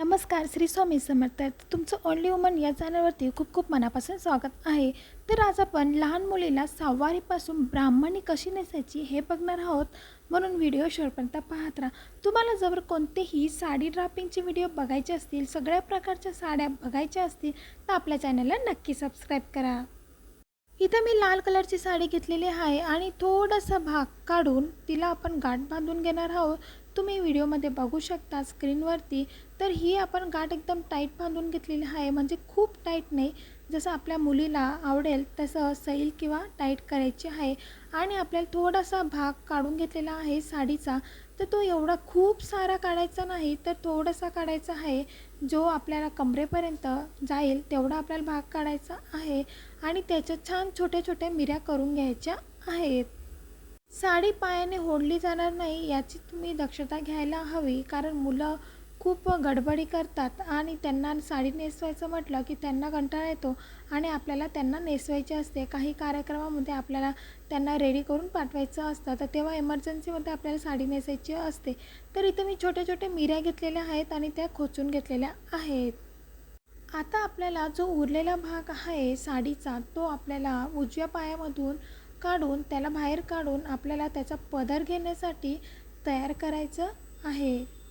नमस्कार श्री स्वामी समर्थ. तुमचं only woman या चॅनलवरती खूप खूप मनापासून स्वागत आहे. तर आज आपण लहान मुलीला सहावारीपासून ब्राह्मणी कशी नेसायची हे बघणार आहोत. म्हणून व्हिडिओ शेवटपर्यंत पाहत राहा. तुम्हाला जर कोणतेही साडी ड्रापिंगचे व्हिडिओ बघायचे असतील सगळ्या प्रकारच्या साड्या बघायच्या असतील तर आपल्या चॅनलला नक्की सबस्क्राईब करा. इथं मी लाल कलरची साडी घेतलेली आहे आणि थोडासा भाग काढून तिला आपण गाठ बांधून घेणार आहोत. तुम्ही व्हिडिओमध्ये बघू शकता स्क्रीनवरती. तर ही आपण गाठ एकदम टाईट बांधून घेतलेली आहे. म्हणजे खूप टाईट नाही. जसं आपल्या मुलीला आवडेल तसं सैल किंवा टाईट करायची आहे. आणि आपल्याला थोडासा भाग काढून घेतलेला आहे साडीचा. तर तो एवढा खूप सारा काढायचा नाही तर थोडासा काढायचा आहे. जो आपल्याला कमरेपर्यंत जाईल तेवढा आपल्याला भाग काढायचा आहे आणि त्याच्या छान छोट्या छोट्या मिऱ्या करून घ्यायच्या आहेत. साडी पायाने ओढली जाणार नाही याची तुम्ही दक्षता घ्यायला हवी कारण मुलं खूप गडबडी करतात आणि त्यांना साडी नेसवायचं म्हटलं की त्यांना कंटाळा येतो आणि आपल्याला त्यांना नेसवायची असते. काही कार्यक्रमामध्ये आपल्याला त्यांना रेडी करून पाठवायचं असतं. तर तेव्हा इमर्जन्सीमध्ये आपल्याला साडी नेसायची असते. तर इथं मी छोट्या छोट्या मिऱ्या घेतलेल्या आहेत आणि त्या खोचून घेतलेल्या आहेत. आता आपल्याला जो उरलेला भाग आहे साडीचा तो आपल्याला उजव्या पायामधून काढून त्याला बाहेर काढून आपल्याला त्याचा पदर घेण्यासाठी तयार करायचं आहे.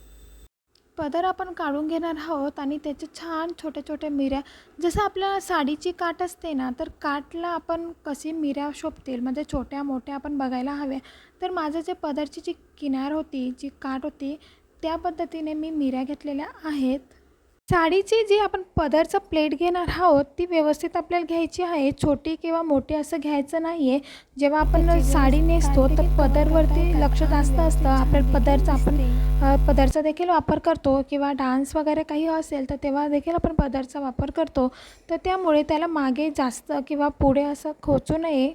पदर आपण काढून घेणार आहोत आणि त्याचे छान छोट्या छोट्या मिऱ्या जसं आपल्याला साडीची काठ असते ना तर काठला आपण कशी मिऱ्या शोभतील? म्हणजे छोट्या मोठ्या आपण बघायला हव्या. तर माझं जे पदरची जी किनार होती जी काठ होती त्या पद्धतीने मी मिऱ्या घेतलेल्या आहेत. साडीची जी आपण पदरचं प्लेट घेणार आहोत ती व्यवस्थित आपल्याला घ्यायची आहे. छोटी किंवा मोठी असं घ्यायचं नाही आहे जेव्हा आपण साडी नेसतो तर पदरवरती लक्ष जास्त असतं. आपल्या पदरचा आपण पदरचा देखील वापर करतो किंवा डान्स वगैरे काही असेल तर तेव्हा देखील आपण पदरचा वापर करतो. तर त्यामुळे त्याला मागे जास्त किंवा पुढे असं खोचू नये.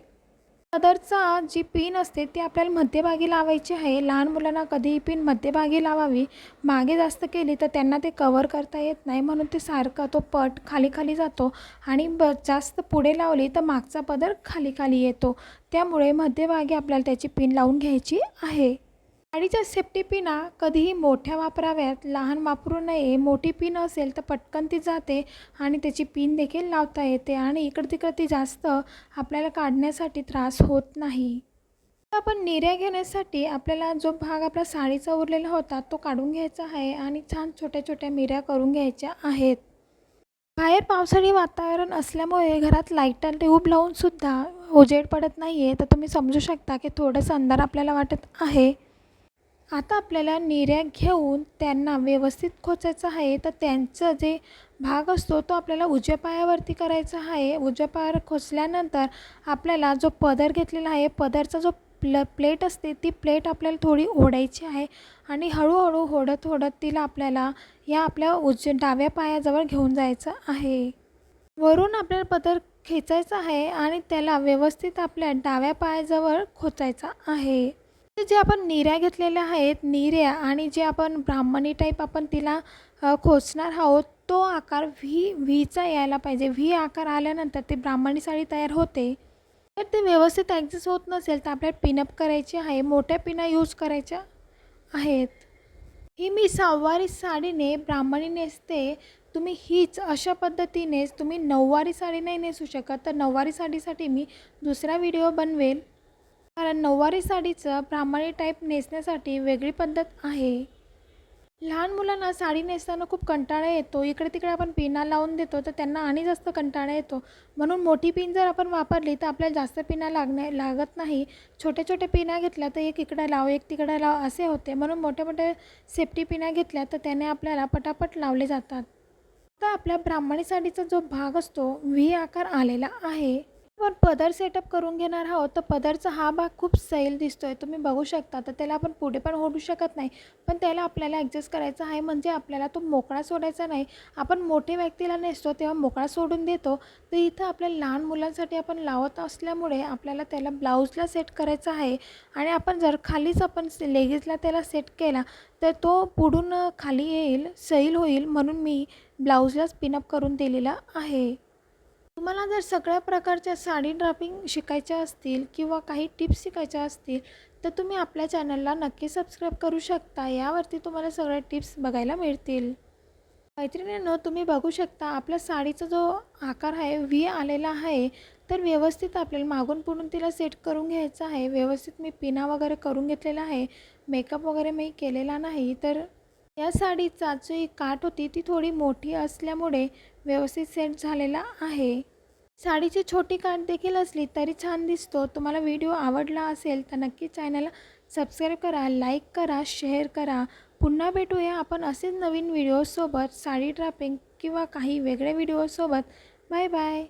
पदरचा जी पिन असते ती आपल्याला मध्यभागी लावायची आहे. लहान मुलांना कधीही पिन मध्यभागी लावावी. मागे जास्त केली तर त्यांना ते कवर करता येत नाही. म्हणून ते सारखा तो पट खाली खाली जातो आणि ब जास्त पुढे लावली तर मागचा पदर खाली खाली येतो. त्यामुळे मध्यभागी आपल्याला त्याची पिन लावून घ्यायची आहे. साडीच्या सेफ्टी पिना कधीही मोठ्या वापराव्यात लहान वापरू नये मोठी पिन असेल तर पटकन ती जाते आणि त्याची पिन देखील लावता येते आणि इकडं तिकडं ती जास्त आपल्याला काढण्यासाठी त्रास होत नाही. आपण निर्या घेण्यासाठी आपल्याला जो भाग आपला साडीचा उरलेला होता तो काढून घ्यायचा आहे आणि छान छोट्या छोट्या मिऱ्या करून घ्यायच्या आहेत. बाहेर पावसाळी वातावरण असल्यामुळे घरात लाईटर ट्यूब लावूनसुद्धा उजेड पडत नाही आहे तर तुम्ही समजू शकता की थोडंसं अंधार आपल्याला वाटत आहे. आता आपल्याला निर्या घेऊन त्यांना व्यवस्थित खोचायचं आहे तर त्यांचं जे भाग असतो तो आपल्याला उजव्या पायावरती करायचा आहे. उजव्या पायावर खोचल्यानंतर आपल्याला जो पदर घेतलेला आहे पदरचा जो प्ल प्लेट असते ती प्लेट आपल्याला थोडी ओढायची आहे आणि हळूहळू ओढत ओढत तिला आपल्याला या आपल्या उज डाव्या पायाजवळ घेऊन जायचं आहे. वरून आपल्याला पदर खेचायचा आहे आणि त्याला व्यवस्थित आपल्या डाव्या पायाजवळ खोचायचा आहे. जे आपण निर्या घेतलेल्या आहेत निर्या आणि जे आपण ब्राह्मणी टाईप आपण तिला खोचणार आहोत तो आकार व्ही व्हीचा यायला पाहिजे. व्ही आकार आल्यानंतर ते ब्राह्मणी साडी तयार होते. तर ते व्यवस्थित ॲडजस्ट होत नसेल तर आपल्याला पिनअप करायची आहे मोठ्या पिना यूज करायच्या आहेत. ही मी सहावारी साडीने ब्राह्मणी नेसते तुम्ही हीच अशा पद्धतीनेच तुम्ही नऊवारी साडी नाही नेसू शकत. तर नऊवारी साडीसाठी मी दुसरा व्हिडिओ बनवेल. कारण नऊवारी साडीचं ब्राह्मणी टाईप नेसण्यासाठी वेगळी पद्धत आहे. लहान मुलांना साडी नेसताना खूप कंटाळा येतो. इकडे तिकडे आपण पिना लावून देतो तर त्यांना आणि जास्त कंटाळा येतो. म्हणून मोठी पिन जर आपण वापरली तर आपल्याला जास्त पिना लागण्या लागत नाही. छोट्या छोट्या पिना घेतल्या तर एक इकडे लाव एक तिकडे लाव असे होते. म्हणून मोठ्या मोठ्या सेफ्टी पिना घेतल्या तर त्याने आपल्याला पटापट लावले जातात. आता आपल्या ब्राह्मणी साडीचा जो भाग असतो व्ही आकार आलेला आहे. आपण पदर सेटअप करून घेणार आहोत तर पदरचा हा भाग खूप सैल दिसतोय. तुम्ही बघू शकता तर त्याला आपण पुढे पण ओढू शकत नाही. पण त्याला आपल्याला ॲडजस्ट करायचं आहे म्हणजे आपल्याला तो मोकळा सोडायचा नाही. आपण मोठे व्यक्तीला नेसतो तेव्हा मोकळा सोडून देतो. तर इथं आपल्या लहान मुलांसाठी आपण लावत असल्यामुळे आपल्याला त्याला ब्लाऊजला सेट करायचं आहे. आणि आपण जर खालीच आपण लेगीजला त्याला सेट केला तर तो पुढून खाली येईल सैल होईल म्हणून मी ब्लाऊजलाच पिनअप करून दिलेला आहे. तुम्हाला जर सगळ्या प्रकारच्या साडी ड्रापिंग शिकायच्या असतील किंवा काही टिप्स शिकायच्या असतील तर तुम्ही आपल्या चॅनलला नक्की सबस्क्राईब करू शकता. यावरती तुम्हाला सगळ्या टिप्स बघायला मिळतील. मैत्रिणींनो तुम्ही बघू शकता आपल्या साडीचा जो आकार आहे व्ही आलेला आहे तर व्यवस्थित आपल्याला मागून पुढून तिला सेट करून घ्यायचं आहे. व्यवस्थित मी पिना वगैरे करून घेतलेला आहे. मेकअप वगैरे मी केलेला नाही तर या साडीचा जी काठ होती ती थोडी मोठी असल्यामुळे व्यवस्थित सेट झालेला आहे. साडीची छोटी काठ देखील असली तरी छान दिसतो. तुम्हाला व्हिडिओ आवडला असेल तर नक्की चॅनलला सबस्क्राईब करा लाईक करा शेअर करा. पुन्हा भेटूया आपण असेच नवीन व्हिडिओसोबत साडी ड्रापिंग किंवा काही वेगळ्या व्हिडिओसोबत बाय बाय